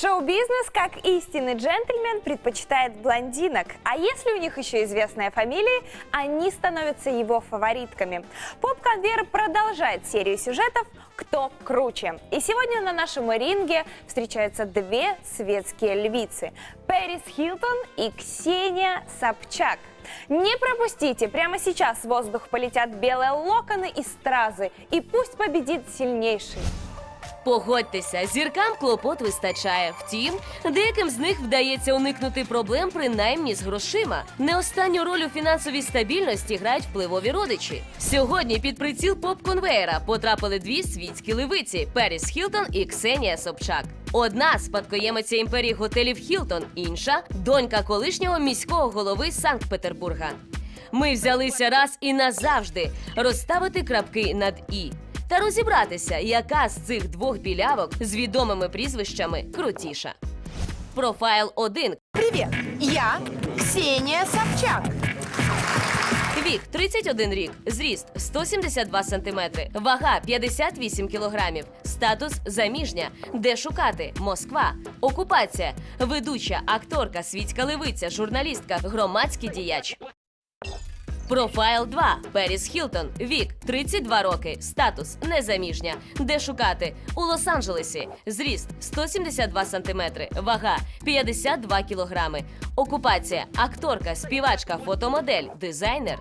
Шоу-бизнес, как истинный джентльмен, предпочитает блондинок. А если у них еще известная фамилия, они становятся его фаворитками. Поп-конвейер продолжает серию сюжетов «Кто круче?». И сегодня на нашем ринге встречаются две светские львицы – Пэрис Хилтон и Ксения Собчак. Не пропустите, прямо сейчас в воздух полетят белые локоны и стразы, и пусть победит сильнейший. Погодьтеся, зіркам клопот вистачає. Втім, деяким з них вдається уникнути проблем принаймні з грошима. Не останню роль у фінансовій стабільності грають впливові родичі. Сьогодні під приціл поп-конвеєра потрапили дві світські левиці Періс Хілтон і Ксенія Собчак. Одна спадкоємиця імперії готелів Хілтон, інша донька колишнього міського голови Санкт-Петербурга. Ми взялися раз і назавжди розставити крапки над і та розібратися, яка з цих двох білявок з відомими прізвищами крутіша. Профайл 1. Привет, я Ксения Собчак. Вік 31 рік, зріст 172 см, вага 58 кг, статус заміжня, де шукати Москва, окупація, ведуча, акторка, світська левиця, журналістка, громадський діяч. Профайл 2. Періс Хілтон. Вік 32 роки. Статус незаміжня. Де шукати? У Лос-Анджелесі. Зріст 172 см. Вага 52 кілограми. Окупація. Акторка, співачка, фотомодель, дизайнер.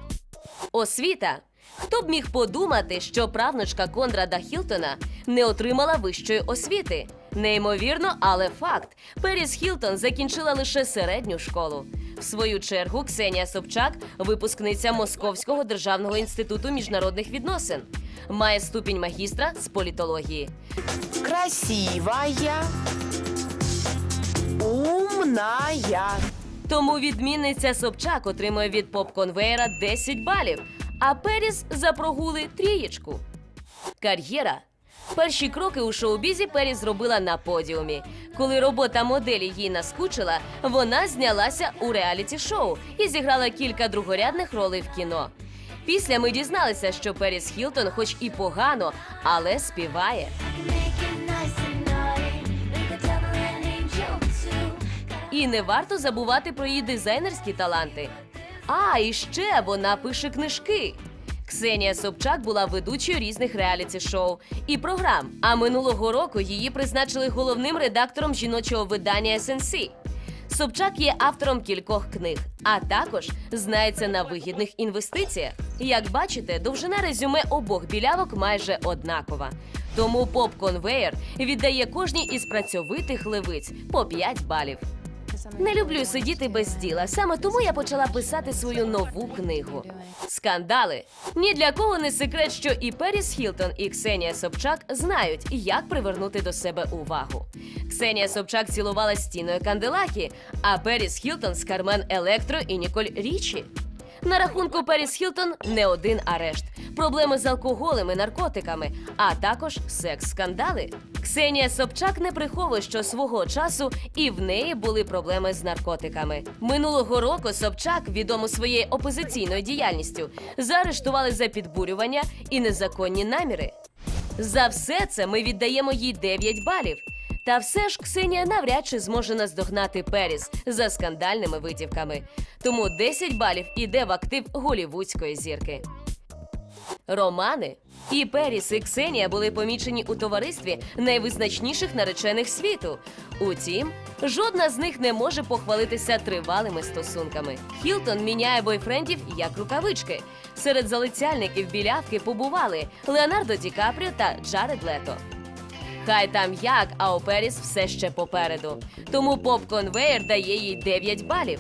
Освіта. Хто б міг подумати, що правнучка Конрада Хілтона не отримала вищої освіти? Неймовірно, але факт. Періс Хілтон закінчила лише середню школу. В свою чергу Ксенія Собчак випускниця Московського державного інституту міжнародних відносин. Має ступінь магістра з політології. Красивая, умная. Тому відмінниця Собчак отримує від поп-конвейера 10 балів, а Періс за прогули трієчку. Кар'єра. Перші кроки у шоу-бізі Періс зробила на подіумі. Коли робота моделі їй наскучила, вона знялася у реаліті-шоу і зіграла кілька другорядних ролей в кіно. Після ми дізналися, що Періс Хілтон, хоч і погано, але співає. І не варто забувати про її дизайнерські таланти. А, і ще вона пише книжки. Ксенія Собчак була ведучою різних реаліті-шоу і програм. А минулого року її призначили головним редактором жіночого видання SNC. Собчак є автором кількох книг, а також знається на вигідних інвестиціях. Як бачите, довжина резюме обох білявок майже однакова. Тому поп-конвеєр віддає кожній із працьовитих левиць по 5 балів. Не люблю сидіти без діла. Саме тому я почала писати свою нову книгу. Скандали. Ні для кого не секрет, що і Періс Хілтон, і Ксенія Собчак знають, як привернути до себе увагу. Ксенія Собчак цілувала стіною Канделакі, а Періс Хілтон з Кармен Електро і Ніколь Річі. На рахунку Періс Хілтон не один арешт, проблеми з алкоголем і наркотиками, а також секс-скандали. Ксенія Собчак не приховує, що свого часу і в неї були проблеми з наркотиками. Минулого року Собчак, відому своєю опозиційною діяльністю, заарештували за підбурювання і незаконні наміри. За все це ми віддаємо їй 9 балів. Та все ж Ксенія навряд чи зможе наздогнати Періс за скандальними витівками. Тому 10 балів іде в актив голівудської зірки. Романи. І Періс, і Ксенія були помічені у товаристві найвизначніших наречених світу. Утім, жодна з них не може похвалитися тривалими стосунками. Хілтон міняє бойфрендів як рукавички. Серед залицяльників білявки побували Леонардо Ді Капріо та Джаред Лето. Хай там як, а у Періс все ще попереду. Тому поп-конвеєр дає їй 9 балів.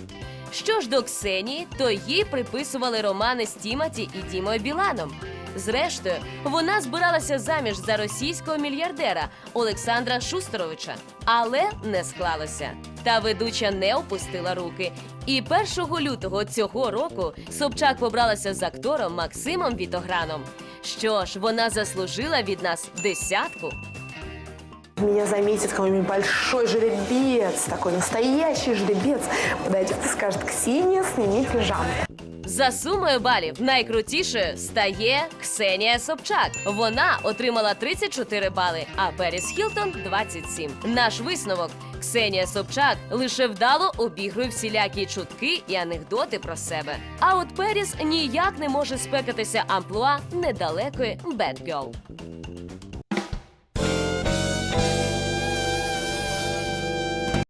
Що ж до Ксенії, то їй приписували романи з Тімоті і Дімою Біланом. Зрештою, вона збиралася заміж за російського мільярдера Олександра Шустеровича, але не склалося. Та ведуча не опустила руки. І 1 лютого цього року Собчак побралася з актором Максимом Вітограном. Що ж, вона заслужила від нас десятку. Меня заметит какой-нибудь большой жеребец, такой настоящий жеребец, подойдет и скажет, Ксения, сними пижаму. За сумою балів найкрутішою стає Ксенія Собчак. Вона отримала 34 бали, а Періс Хілтон 27. Наш висновок. Ксенія Собчак лише вдало обігрує всілякі чутки і анекдоти про себе. А от Періс ніяк не може спекатися амплуа недалекої Бет Герл.